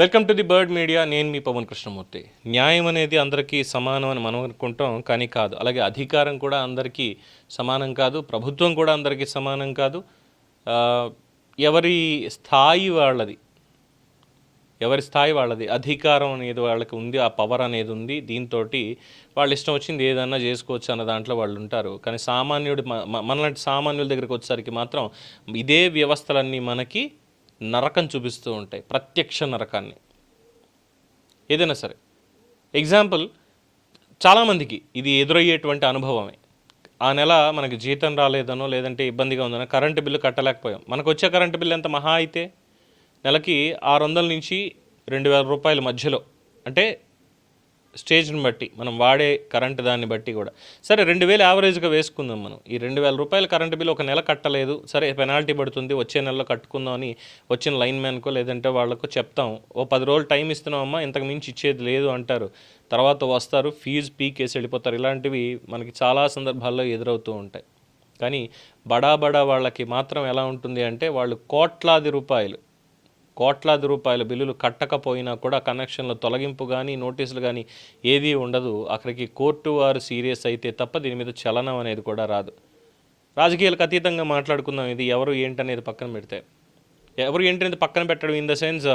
Welcome to the bird media నేను మీ పవన్ కృష్ణమూర్తి. న్యాయం అనేది అందరికీ సమానం అని మనం అనుకుంటాం కానీ కాదు. అలాగే అధికారం కూడా అందరికీ సమానం కాదు ప్రభుత్వం కూడా అందరికీ సమానం కాదు. ఎవరి స్థాయి వాళ్ళది ఎవరి స్థాయి వాళ్ళది అధికారం అనేది వాళ్ళకి ఉంది ఆ పవర్ అనేది ఉంది దీంతో వాళ్ళు ఇష్టం వచ్చింది ఏదన్నా చేసుకోవచ్చు అన్న దాంట్లో వాళ్ళు ఉంటారు. కానీ సామాన్యుడి మనలాంటి సామాన్యుల దగ్గరికి వచ్చేసరికి మాత్రం ఇదే వ్యవస్థలన్నీ మనకి నరకం చూపిస్తూ ఉంటాయి ప్రత్యక్ష నరకాన్ని. ఏదైనా సరే. ఎగ్జాంపుల్ చాలామందికి ఇది ఎదురయ్యేటువంటి అనుభవమే. ఆ నెల మనకి జీతం రాలేదనో లేదంటే ఇబ్బందిగా ఉందనో కరెంటు బిల్లు కట్టలేకపోయాం. మనకు వచ్చే కరెంటు బిల్లు ఎంత మహా అయితే? నెలకి ఆరు వందల నుంచి రెండు వేల రూపాయల మధ్యలో. అంటే స్టేజ్ని బట్టి మనం వాడే కరెంటు దాన్ని బట్టి కూడా. సరే రెండు వేలు యావరేజ్గా వేసుకుందాం మనం. ఈ రెండు వేల రూపాయల కరెంటు బిల్ ఒక నెల కట్టలేదు. సరే పెనాల్టీ పడుతుంది వచ్చే నెలలో కట్టుకుందాం అని వచ్చిన లైన్ మ్యాన్కో లేదంటే వాళ్ళకో చెప్తాం. ఓ పది రోజులు టైం ఇస్తున్నామమ్మా ఇంతకు మించి ఇచ్చేది లేదు అంటారు. తర్వాత వస్తారు ఫీజు పీకేసి వెళ్ళిపోతారు. ఇలాంటివి మనకి చాలా సందర్భాల్లో ఎదురవుతూ ఉంటాయి. కానీ బడా బడా వాళ్ళకి మాత్రం ఎలా ఉంటుంది అంటే వాళ్ళు కోట్లాది రూపాయలు కోట్లాది రూపాయల బిల్లులు కట్టకపోయినా కూడా కనెక్షన్ల తొలగింపు కానీ నోటీసులు కానీ ఏదీ ఉండదు. అక్కడికి కోర్టు వారు సీరియస్ అయితే తప్ప దీని మీద చలనం అనేది కూడా రాదు. రాజకీయాలకు అతీతంగా మాట్లాడుకుందాం. ఇది ఎవరు ఏంటనేది పక్కన పెడితే. ఎవరు ఏంటనేది పక్కన పెట్టడం ఇన్ ద సెన్స్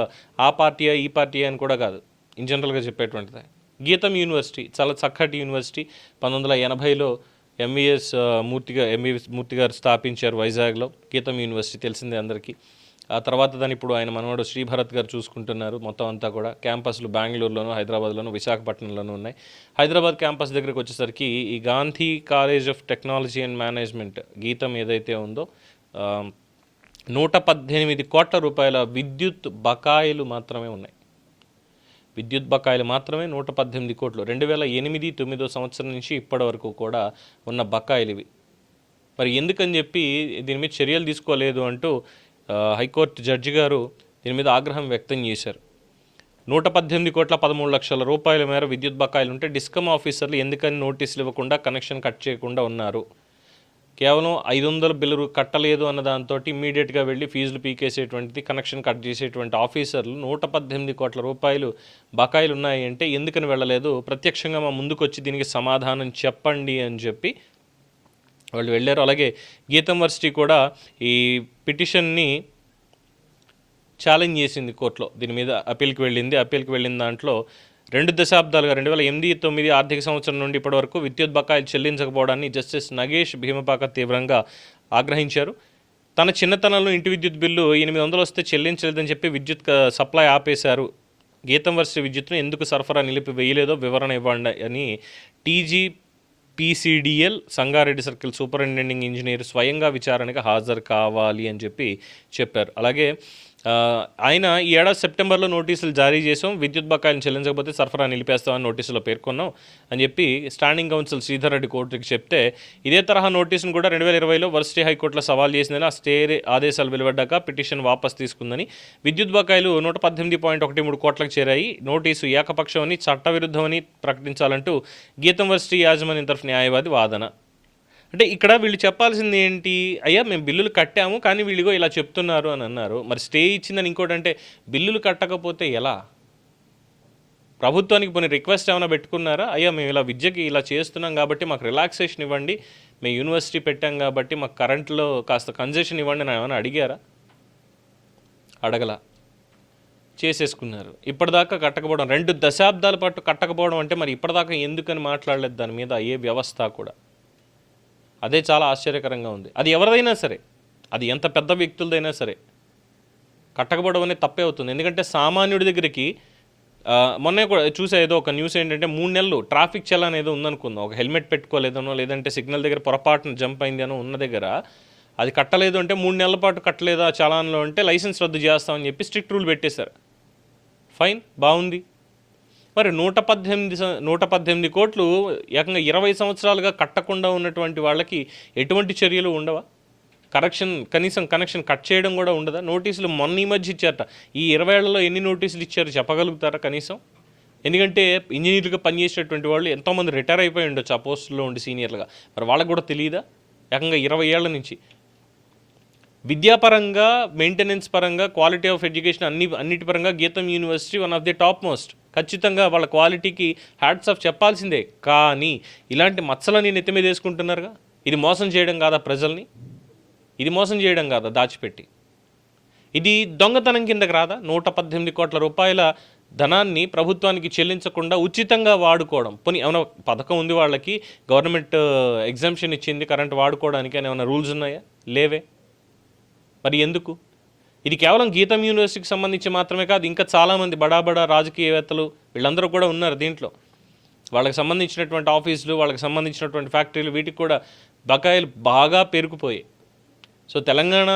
ఆ పార్టీయా ఈ పార్టీయా అని కూడా కాదు. ఇన్ జనరల్గా చెప్పేటువంటిది. గీతం యూనివర్సిటీ చాలా చక్కటి యూనివర్సిటీ. పంతొమ్మిది వందల ఎనభైలో ఎంవీఎస్ మూర్తిగా ఎంవీఎస్ మూర్తి గారు స్థాపించారు వైజాగ్లో. గీతం యూనివర్సిటీ తెలిసిందే అందరికీ. ఆ తర్వాత దాన్ని ఇప్పుడు ఆయన మనవాడు శ్రీభరత్ గారు చూసుకుంటున్నారు. మొత్తం అంతా కూడా క్యాంపస్లు బెంగళూరులోను హైదరాబాద్లోను విశాఖపట్నంలోనూ ఉన్నాయి. హైదరాబాద్ క్యాంపస్ దగ్గరికి వచ్చేసరికి ఈ Gandhi college of technology and management GITAM ఏదైతే ఉందో నూట పద్దెనిమిది కోట్ల రూపాయల విద్యుత్ బకాయిలు మాత్రమే ఉన్నాయి. విద్యుత్ బకాయిలు మాత్రమే నూట పద్దెనిమిది కోట్లు. రెండు వేల ఎనిమిది తొమ్మిదో సంవత్సరం నుంచి ఇప్పటి వరకు కూడా ఉన్న బకాయిలు ఇవి. మరి ఎందుకని చెప్పి దీని మీద చర్యలు తీసుకోలేదు అంటూ హైకోర్టు జడ్జి గారు దీని మీద ఆగ్రహం వ్యక్తం చేశారు. నూట పద్దెనిమిది కోట్ల పదమూడు లక్షల రూపాయల మేర విద్యుత్ బకాయిలు ఉంటే డిస్కమ్ ఆఫీసర్లు ఎందుకని నోటీసులు ఇవ్వకుండా కనెక్షన్ కట్ చేయకుండా ఉన్నారు. కేవలం ఐదు వందల బిల్లు కట్టలేదు అన్న దాంతో ఇమ్మీడియట్గా వెళ్ళి ఫీజులు పీకేసేటువంటిది కనెక్షన్ కట్ చేసేటువంటి ఆఫీసర్లు నూట పద్దెనిమిది కోట్ల రూపాయలు బకాయిలు ఉన్నాయి అంటే ఎందుకని వెళ్ళలేదు? ప్రత్యక్షంగా మా ముందుకు వచ్చి దీనికి సమాధానం చెప్పండి అని చెప్పి వాళ్ళు వెళ్ళారు. అలాగే గీతం వర్సిటీ కూడా ఈ పిటిషన్ని ఛాలెంజ్ చేసింది కోర్టులో. దీని మీద అప్పీల్కి వెళ్ళింది. అప్పీల్కి వెళ్ళిన దాంట్లో రెండు దశాబ్దాలుగా రెండు వేల ఎనిమిది తొమ్మిది ఆర్థిక సంవత్సరం నుండి ఇప్పటి వరకు విద్యుత్ బకాయిలు చెల్లించకపోవడాన్ని జస్టిస్ నగేష్ భీమపాక తీవ్రంగా ఆగ్రహించారు. తన చిన్నతనంలో ఇంటి విద్యుత్ బిల్లు ఎనిమిది వందలు వస్తే చెల్లించలేదని చెప్పి విద్యుత్ సప్లై ఆపేశారు. గీతం వర్ష విద్యుత్ను ఎందుకు సరఫరా నిలిపి వేయలేదో వివరణ ఇవ్వండి అని TG PCDL Sangareddy circle superintending engineer స్వయంగా విచారణకు హాజరు కావాలి అని చెప్పి చెప్పారు. అలాగే ఆయన ఈ ఏడాది సెప్టెంబర్లో నోటీసులు జారీ చేసాం. విద్యుత్ బకాయిలను చెల్లించకపోతే సరఫరా నిలిపేస్తామని నోటీసులో పేర్కొన్నాం అని చెప్పి స్టాండింగ్ కౌన్సిల్ శ్రీధర్ రెడ్డి కోర్టుకి చెప్తే ఇదే తరహా నోటీసును కూడా రెండు వేల ఇరవైలో వర్సిటీ హైకోర్టులో సవాల్ చేసిందని ఆ స్టే ఆదేశాలు వెలువడ్డాక పిటిషన్ వాపస్ తీసుకుందని విద్యుత్ బకాయిలు నూట పద్దెనిమిది పాయింట్ ఒకటి మూడు కోట్లకు చేరాయి. నోటీసు ఏకపక్షమని చట్టవిరుద్ధమని ప్రకటించాలంటూ గీతం వర్సిటీ యాజమాన్యం తరఫు న్యాయవాది వాదన. అంటే ఇక్కడ వీళ్ళు చెప్పాల్సింది ఏంటి? అయ్యా మేము బిల్లులు కట్టాము కానీ వీళ్ళుగో ఇలా చెప్తున్నారు అని అన్నారు. మరి స్టే ఇచ్చిందని ఇంకోటి అంటే బిల్లులు కట్టకపోతే ఎలా? ప్రభుత్వానికి పోనీ రిక్వెస్ట్ ఏమైనా పెట్టుకున్నారా? అయ్యా మేము ఇలా విద్యకి ఇలా చేస్తున్నాం కాబట్టి మాకు రిలాక్సేషన్ ఇవ్వండి మేము యూనివర్సిటీ పెట్టాం కాబట్టి మాకు కరెంట్లో కాస్త కన్సెషన్ ఇవ్వండి అని ఏమైనా అడిగారా? అడగల. చేసేసుకున్నారు. ఇప్పటిదాకా కట్టకపోవడం రెండు దశాబ్దాల పాటు కట్టకపోవడం అంటే మరి ఇప్పటిదాకా ఎందుకని మాట్లాడలేదు దాని మీద? ఏ వ్యవస్థ కూడా. అదే చాలా ఆశ్చర్యకరంగా ఉంది. అది ఎవరిదైనా సరే అది ఎంత పెద్ద వ్యక్తులదైనా సరే కట్టకపోవడం అనేది తప్పే అవుతుంది. ఎందుకంటే సామాన్యుడి దగ్గరికి మొన్న మొన్నే కూడా చూసే ఏదో ఒక న్యూస్ ఏంటంటే మూడు నెలలు ట్రాఫిక్ చలాన్ ఏదో ఉందనుకుందాం. ఒక హెల్మెట్ పెట్టుకోలేదనో లేదంటే సిగ్నల్ దగ్గర పొరపాటున జంప్ అయింది అనో ఉన్న దగ్గర అది కట్టలేదు అంటే మూడు నెలల పాటు కట్టలేదా చలాన్లో అంటే లైసెన్స్ రద్దు చేస్తామని చెప్పి స్ట్రిక్ట్ రూల్ పెట్టేశారు. ఫైన్? బాగుంది. మరి నూట పద్దెనిమిది నూట పద్దెనిమిది కోట్లు ఏకంగా ఇరవై సంవత్సరాలుగా కట్టకుండా ఉన్నటువంటి వాళ్ళకి ఎటువంటి చర్యలు ఉండవా? కరెక్షన్ కనీసం కనెక్షన్ కట్ చేయడం కూడా ఉండదా? నోటీసులు మొన్న ఈ మధ్య ఇచ్చారట. ఈ ఇరవై ఏళ్ళలో ఎన్ని నోటీసులు ఇచ్చారు చెప్పగలుగుతారా కనీసం? ఎందుకంటే ఇంజనీర్లుగా పనిచేసేటువంటి వాళ్ళు ఎంతోమంది రిటైర్ అయిపోయి ఉండొచ్చు ఆ పోస్టుల్లో ఉండి సీనియర్లుగా. మరి వాళ్ళకి కూడా తెలియదా ఏకంగా ఇరవై ఏళ్ళ నుంచి. విద్యాపరంగా మెయింటెనెన్స్ పరంగా క్వాలిటీ ఆఫ్ ఎడ్యుకేషన్ అన్ని అన్నిటి పరంగా GITAM university one of the top most. ఖచ్చితంగా వాళ్ళ క్వాలిటీకి హ్యాట్స్ ఆఫ్ చెప్పాల్సిందే. కానీ ఇలాంటి మచ్చలని నెత్తి మీద వేసుకుంటున్నారుగా? ఇది మోసం చేయడం కాదా ప్రజల్ని? ఇది మోసం చేయడం కాదా దాచిపెట్టి? ఇది దొంగతనం కిందకి రాదా? నూట పద్దెనిమిది కోట్ల రూపాయల ధనాన్ని ప్రభుత్వానికి చెల్లించకుండా ఉచితంగా వాడుకోవడం. పోనీ ఏమైనా పథకం ఉంది వాళ్ళకి? గవర్నమెంట్ ఎగ్జామ్షన్ ఇచ్చింది కరెంట్ వాడుకోవడానికి అని ఏమైనా రూల్స్ ఉన్నాయా? లేవే. మరి ఎందుకు? ఇది కేవలం గీతం యూనివర్సిటీకి సంబంధించి మాత్రమే కాదు ఇంకా చాలామంది బడా బడా రాజకీయవేత్తలు వీళ్ళందరూ కూడా ఉన్నారు దీంట్లో. వాళ్ళకి సంబంధించినటువంటి ఆఫీసులు వాళ్ళకి సంబంధించినటువంటి ఫ్యాక్టరీలు వీటికి కూడా బకాయిలు బాగా పెరిగిపోయాయి సో తెలంగాణ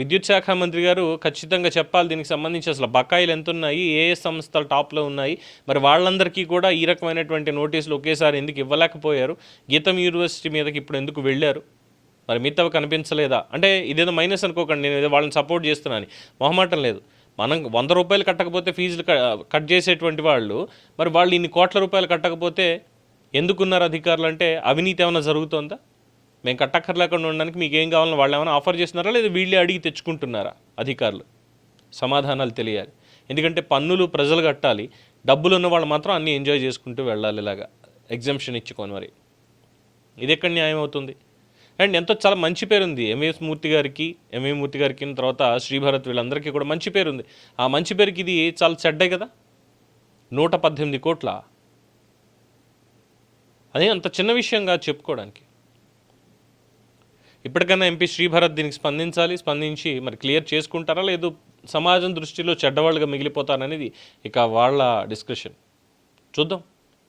విద్యుత్ శాఖ మంత్రి గారు ఖచ్చితంగా చెప్పాలి దీనికి సంబంధించి అసలు బకాయిలు ఎంత ఉన్నాయి ఏ సంస్థలు టాప్లో ఉన్నాయి మరి వాళ్ళందరికీ కూడా ఈ రకమైనటువంటి నోటీసులు ఒకేసారి ఎందుకు ఇవ్వలేకపోయారు? గీతం యూనివర్సిటీ మీదకి ఇప్పుడు ఎందుకు వెళ్ళారు? మరి మిగతావి కనిపించలేదా? అంటే ఇదేదో మైనస్ అనుకోకండి నేను ఏదో వాళ్ళని సపోర్ట్ చేస్తున్నాను మొహమాటం లేదు. మనం వంద రూపాయలు కట్టకపోతే ఫీజులు కట్ చేసేటువంటి వాళ్ళు మరి వాళ్ళు ఇన్ని కోట్ల రూపాయలు కట్టకపోతే ఎందుకున్నారు అధికారులు? అంటే అవినీతి ఏమైనా జరుగుతోందా? మేము కట్టక్కర్లేకుండా ఉండడానికి మీకు ఏం కావాలని వాళ్ళు ఏమైనా ఆఫర్ చేస్తున్నారా? లేదా వీళ్ళే అడిగి తెచ్చుకుంటున్నారా అధికారులు? సమాధానాలు తెలియాలి. ఎందుకంటే పన్నులు ప్రజలు కట్టాలి. డబ్బులు ఉన్న వాళ్ళు మాత్రం అన్నీ ఎంజాయ్ చేసుకుంటూ వెళ్ళాలి ఇలాగా. ఎగ్జామ్షన్ ఇచ్చుకొని మరి. ఇది ఎక్కడ న్యాయం అవుతుంది? అండ్ ఎంతో చాలా మంచి పేరు ఉంది ఎంఏఎస్ మూర్తి గారికి ఎంఏ మూర్తి గారికి తర్వాత శ్రీభరత్ వీళ్ళందరికీ కూడా మంచి పేరు ఉంది ఆ మంచి పేరుకి ఇది చాలా చెడ్డే కదా? నూట పద్దెనిమిది కోట్ల? అదే అంత చిన్న విషయంగా చెప్పుకోవడానికి. ఇప్పటికైనా ఎంపీ శ్రీభరత్ దీనికి స్పందించాలి స్పందించి మరి క్లియర్ చేసుకుంటారా? లేదు సమాజం దృష్టిలో చెడ్డవాళ్ళుగా మిగిలిపోతారనేది ఇక వాళ్ళ డిస్కషన్. చూద్దాం.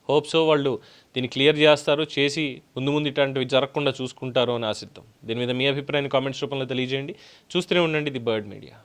హోప్ సో వాళ్ళు దీన్ని క్లియర్ చేస్తారు చేసి ముందు ముందు ఇట్లాంటివి జరగకుండా చూసుకుంటారు అని ఆశిద్దాం. దీని మీద మీ అభిప్రాయాన్ని కామెంట్స్ రూపంలో తెలియజేయండి. చూస్తూనే ఉండండి ది బర్డ్ మీడియా.